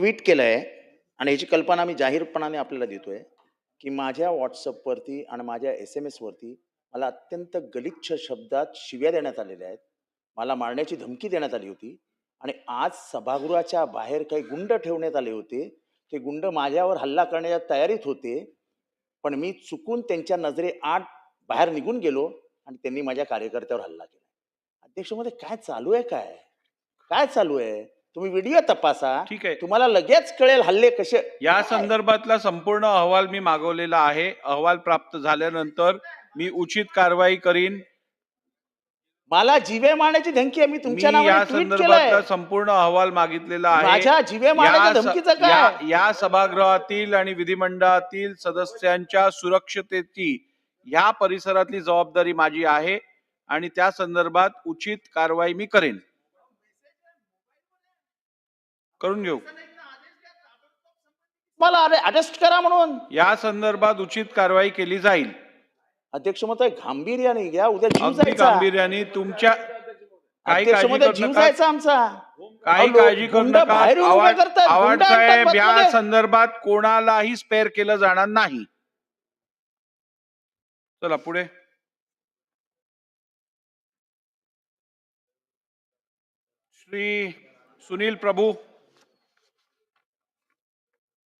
Tweet केलं आहे आणि ह्याची कल्पना मी जाहीरपणाने आपल्याला देतो आहे की माझ्या व्हॉट्सअपवरती आणि माझ्या एस एम एसवरती मला अत्यंत गलिच्छ शब्दात शिव्या देण्यात आलेल्या आहेत. मला मारण्याची धमकी देण्यात आली होती आणि आज सभागृहाच्या बाहेर काही गुंड ठेवण्यात आले होते. ते गुंड माझ्यावर हल्ला करण्याच्या तयारीत होते. पण मी चुकून त्यांच्या नजरे आठ बाहेर निघून गेलो आणि त्यांनी माझ्या कार्यकर्त्यावर हल्ला केला. अध्यक्षमध्ये काय चालू आहे काय? काय चालू आहे? तुम्ही व्हिडिओ तपासा. ठीक आहे. तुम्हाला लगेच कळेल हल्ले कसे या काय? संदर्भातला संपूर्ण अहवाल मी मागवलेला आहे. अहवाल प्राप्त झाल्यानंतर मी उचित कारवाई करीन. मला जीवे मारण्याची धमकी आहे. मी मी तुमच्या या नावाने ट्विट संदर्भातला संपूर्ण अहवाल मागितलेला आहे. माझ्या जीवे या मारण्याच्या धमकीचं या काय? या सभागृहातील आणि विधिमंडळातील सदस्यांच्या सुरक्षतेची ह्या परिसरातली जबाबदारी माझी आहे आणि त्या संदर्भात उचित कारवाई मी करेन. करून घेऊ. मला अरे अरेस्ट करा म्हणून. या संदर्भात उचित कारवाई केली जाईल. अध्यक्ष मत गांभीर्याने घ्या उद्या जीव अगदी जायचा. गांभीर्याने तुमच्या काही अध्यक्ष काळजी मध्ये करू जीव नका. जायचा आमचा. काही अहो, काळजी करू गुंड नका. उभे गुंड आणतात साहेब या. संदर्भात कोणालाही स्पेअर केलं जाणार नाही. चला पुढे. श्री सुनील प्रभू.